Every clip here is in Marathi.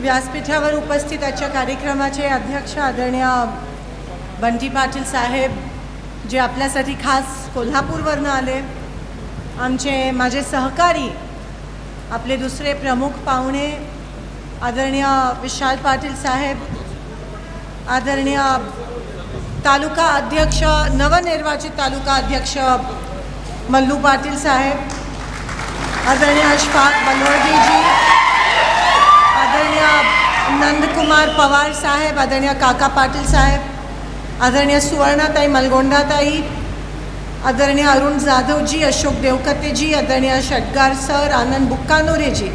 व्यासपीठावर उपस्थित आजच्या कार्यक्रमाचे अध्यक्ष आदरणीय बंटी पाटील साहेब जे आपल्यासाठी खास कोल्हापूरवरनं आले. आमचे माझे सहकारी आपले दुसरे प्रमुख पाहुणे आदरणीय विशाल पाटील साहेब आदरणीय तालुका अध्यक्ष नवनिर्वाचित तालुका अध्यक्ष मल्लू पाटील साहेब आदरणीय अशफाक बलवर्गीजी आदरणीय नंदकुमार पवार साहेब आदरणीय काका पाटील साहेब आदरणीय सुवर्णाताई मलगोंडाताई आदरणीय अरुण जाधवजी अशोक देवकतेजी आदरणीय षटगार सर आनंद बुक्कानोरेजी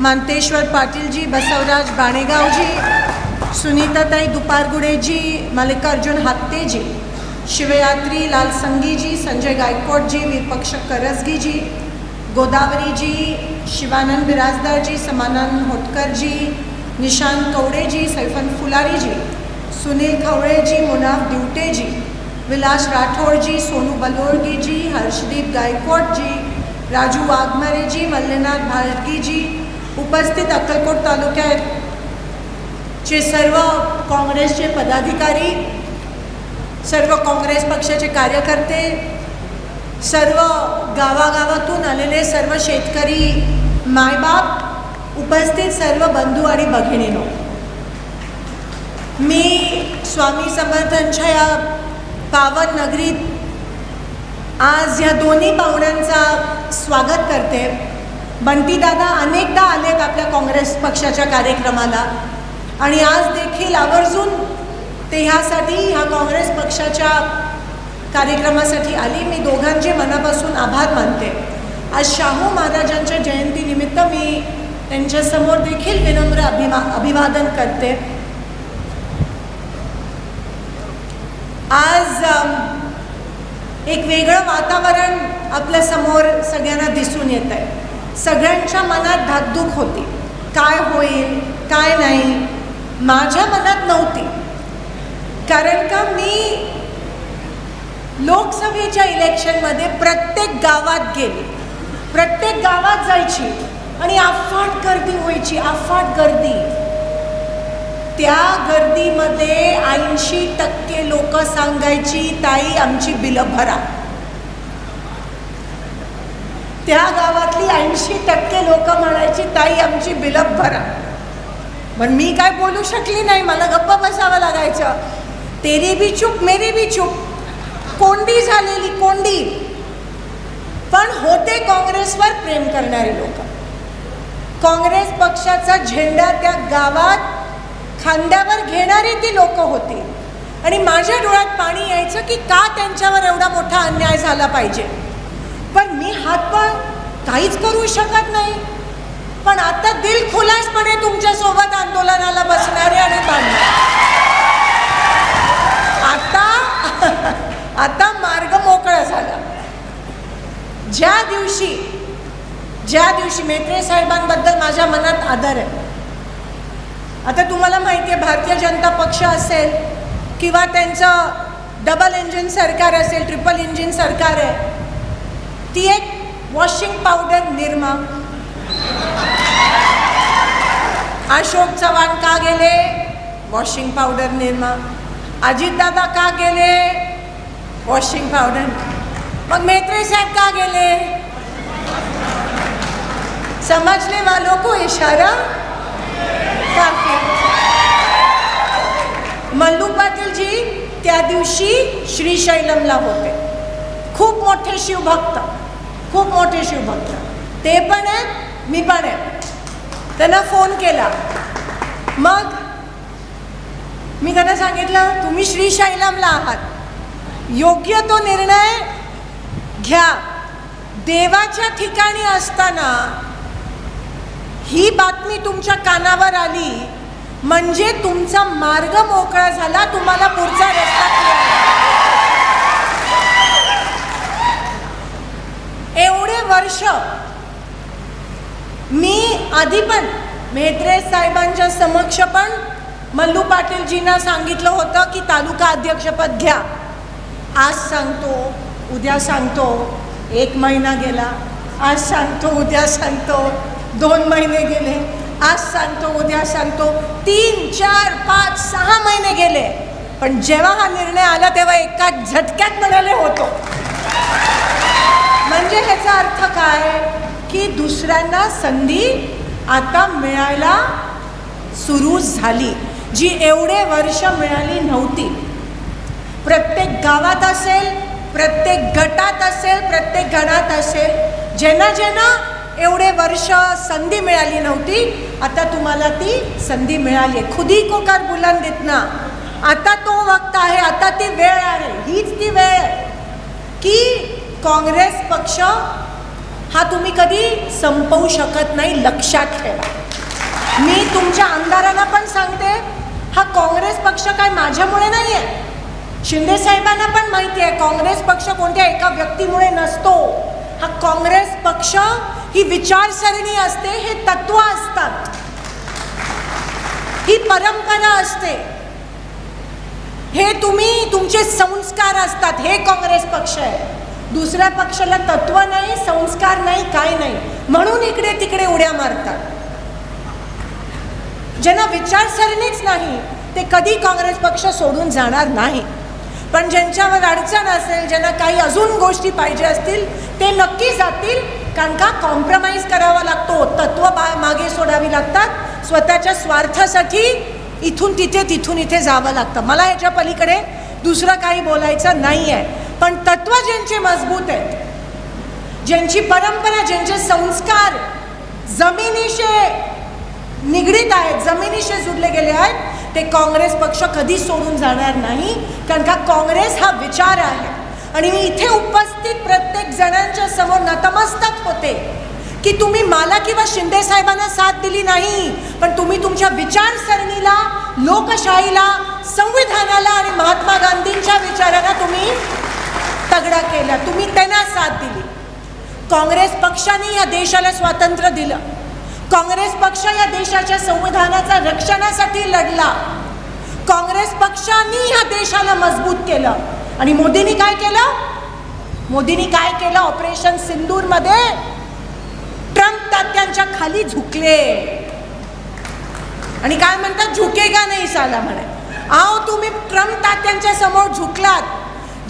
मानतेश्वर पाटीलजी बसवराज बाणेगावजी सुनीताताई दुपारगुडेजी मल्लिकार्जुन हात्तेजी शिवयात्री लाल संगीजी संजय गायकवाडजी विपक्ष करसगीजी गोदावरीजी शिवानंद बिराजदारजी समानंद होटकरजी निशांत कवडेजी सैफन फुलारीजी सुनील खवळेजी मुनाफ दिवटेजी विलास राठोडजी सोनू बलोरगीजी हर्षदीप गायकवाडजी राजू वाघमारेजी मल्लेनाथ भारतीजी उपस्थित अक्कलकोट तालुक्याचे सर्व काँग्रेसचे पदाधिकारी सर्व काँग्रेस पक्षाचे कार्यकर्ते सर्व गावागाव आलेले सर्व शेतकरी मायबाप उपस्थित सर्व बंधू आणि भगिनीनो. मी स्वामी समर्थांच्या या पावन नगरीत आज या दोन्ही पाहुण्यांचा स्वागत करते. बंटीदादा अनेकदा आलेत आपल्या काँग्रेस पक्षाच्या कार्यक्रमाला आणि आज देखील आवर्जून ते ह्यासाठी ह्या काँग्रेस पक्षाच्या कार्यक्रमासाठी आली. मी दोघांचे मनापासून आभार मानते. आज शाहू महाराजांच्या जयंतीनिमित्त मी त्यांच्यासमोर देखील विनम्र अभिमा अभिवादन करते. आज एक वेगळं वातावरण आपल्यासमोर सगळ्यांना दिसून येत आहे सगळ्यांच्या मनात धाकधूक होती. काय होईल काय नाही माझ्या मनात नव्हती. कारण का मी लोकसभेच्या इलेक्शनमध्ये प्रत्येक गावात गेली. प्रत्येक गावात जायची आणि अफाट गर्दी व्हायची अफाट गर्दी. त्या गर्दीमध्ये ऐंशी टक्के लोक सांगायची ताई आमची बिलं भरा. त्या गावातली ऐंशी टक्के लोक म्हणायची ताई आमची बिलं भरा. पण मी काय बोलू शकली नाही मला गप्प बसावं लागायचं. तेरी बी चूप मेरी बी चूप. कोंडी झालेली कोंडी. पण होते काँग्रेस प्रेम करणारे लोक. काँग्रेस पक्षाचा झेंडा त्या गावात खांद्यावर घेणारी ती लोक होती. आणि माझ्या डोळ्यात पाणी यायचं की का त्यांच्यावर एवढा मोठा अन्याय झाला पाहिजे. पण मी हातपाय काहीच करू शकत नाही. पण आता दिल खुलासपणे तुमच्यासोबत आंदोलनाला बसणारे आणि बांधणारे. आता आता मार्ग मोकळा झाला. ज्या दिवशी ज्या दिवशी मेत्रे साहेबांबद्दल माझ्या मनात आदर आहे. आता तुम्हाला माहिती आहे भारतीय जनता पक्ष असेल किंवा त्यांचं डबल इंजिन सरकार असेल ट्रिपल इंजिन सरकार आहे ती एक वॉशिंग पावडर निर्मा. अशोक चव्हाण का गेले? Washing powder Nirma. अजितदादा का गेले? वॉशिंग पावडर मग मेत्रे साहेब का गेले? समझने वालों को इशारा काफी। मल्लू पाटील जी त्या दिवशी श्रीशैलमला होते। खूप मोठे शिवभक्त खूप मोठे शिवभक्त। ते पण आहेत मी पण आहे। त्यांना फोन केला। मग मी त्यांना सांगितलं तुम्ही श्रीशैलमला आहात। योग्य तो निर्णय घ्या। देवाच्या ठिकाणी असताना ही बातमी तुमच्या कानावर आली म्हणजे तुमचा मार्ग मोकळा झाला तुम्हाला पुढचा रस्ता एवढे वर्ष मी आधी पण मेहत्रे साहेबांच्या समक्ष पण मल्लू पाटीलजींना सांगितलं होतं की तालुका अध्यक्षपद घ्या. आज सांगतो उद्या सांगतो एक महिना गेला आज सांगतो उद्या सांगतो. दोन महिने गेले. आज सांगतो उद्या सांगतो. तीन चार पाच सहा महिने गेले. पण जेव्हा हा निर्णय आला तेव्हा एका झटक्यात म्हणाले होतो. म्हणजे ह्याचा अर्थ काय? की दुसऱ्यांना संधी आता मिळायला सुरू झाली जी एवढे वर्ष मिळाली नव्हती. प्रत्येक गावात असेल प्रत्येक गटात असेल प्रत्येक गणात असेल ज्यांना ज्यांना वर्ष संधी मिळाली नव्हती. आता तुम्हाला ती संधी मिळाली. आहे खुदी को कर बुलंद इतना आता तो वक्त आहे आता ती वेळ आहे. हीच ती वेळ. आहे की काँग्रेस पक्ष हा तुम्ही कधी संपवू शकत नाही लक्षात ठेवा. मी तुमच्या आमदारांना पण सांगते हा काँग्रेस पक्ष काय माझ्यामुळे नाही आहे शिंदे साहेबांना पण माहिती आहे काँग्रेस पक्ष कोणत्या एका व्यक्तीमुळे नसतो. हा काँग्रेस पक्ष ही विचारसरणी असते हे तत्व असतात. ही परंपरा असते. हे तुम्ही तुमचे संस्कार असतात. हे काँग्रेस पक्ष आहे. दुसऱ्या पक्षाला तत्व नाही संस्कार नाही काय नाही. म्हणून इकडे तिकडे उड्या मारतात. ज्यांना विचारसरणीच नाही ते कधी काँग्रेस पक्ष सोडून जाणार नाही. पण ज्यांच्यावर अडचण असेल ज्यांना काही अजून गोष्टी पाहिजे असतील ते नक्की जातील. कारण का? कॉम्प्रमाइज करावा लागतो. तत्व बा मागे सोडावी लागतात. स्वतःच्या स्वार्थासाठी इथून तिथे तिथून इथे जावं लागतं. मला ह्याच्या पलीकडे दुसरं काही बोलायचं नाही आहे पण तत्व ज्यांचे मजबूत आहेत ज्यांची परंपरा ज्यांचे संस्कार जमिनीशी निगडीत आहेत जमिनीशी जुडले गेले आहेत ते काँग्रेस पक्ष कधी सोडून जाणार नाही. कारण का? काँग्रेस हा विचार आहे. आणि मी इथे उपस्थित प्रत्येक जणांच्या समोर नतमस्तक होते. की तुम्ही मला किंवा शिंदे साहेबांना साथ दिली नाही पण तुम्ही तुमच्या विचारसरणीला लोकशाहीला संविधानाला आणि महात्मा गांधींच्या विचारांना तुम्ही तगडा केला. तुम्ही त्यांना साथ दिली. काँग्रेस पक्षाने या देशाला स्वातंत्र्य दिलं. काँग्रेस पक्ष या देशाच्या संविधानाचा रक्षणासाठी लढला. काँग्रेस पक्षाने या देशाला मजबूत केलं. आणि मोदींनी काय केलं? मोदींनी काय केलं? ऑपरेशन सिंदूरमध्ये ट्रम्प तात्यांच्या खाली झुकले. आणि काय म्हणतात? झुकेगा नाही साला म्हणे. आहो तुम्ही ट्रम्प तात्यांच्या समोर झुकलात.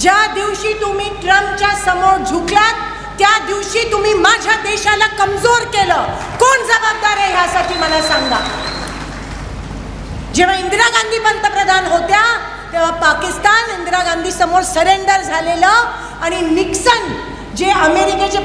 ज्या दिवशी तुम्ही ट्रम्पच्या समोर झुकलात त्या दिवशी तुम्ही माझ्या देशाला कमजोर केलं. कोण जबाबदार आहे ह्यासाठी मला सांगा. जेव्हा इंदिरा गांधी पंतप्रधान होत्या तेव्हा पाकिस्तान इंदिरा गांधी समोर सरेंडर झालेलं आणि निक्सन जे अमेरिकेचे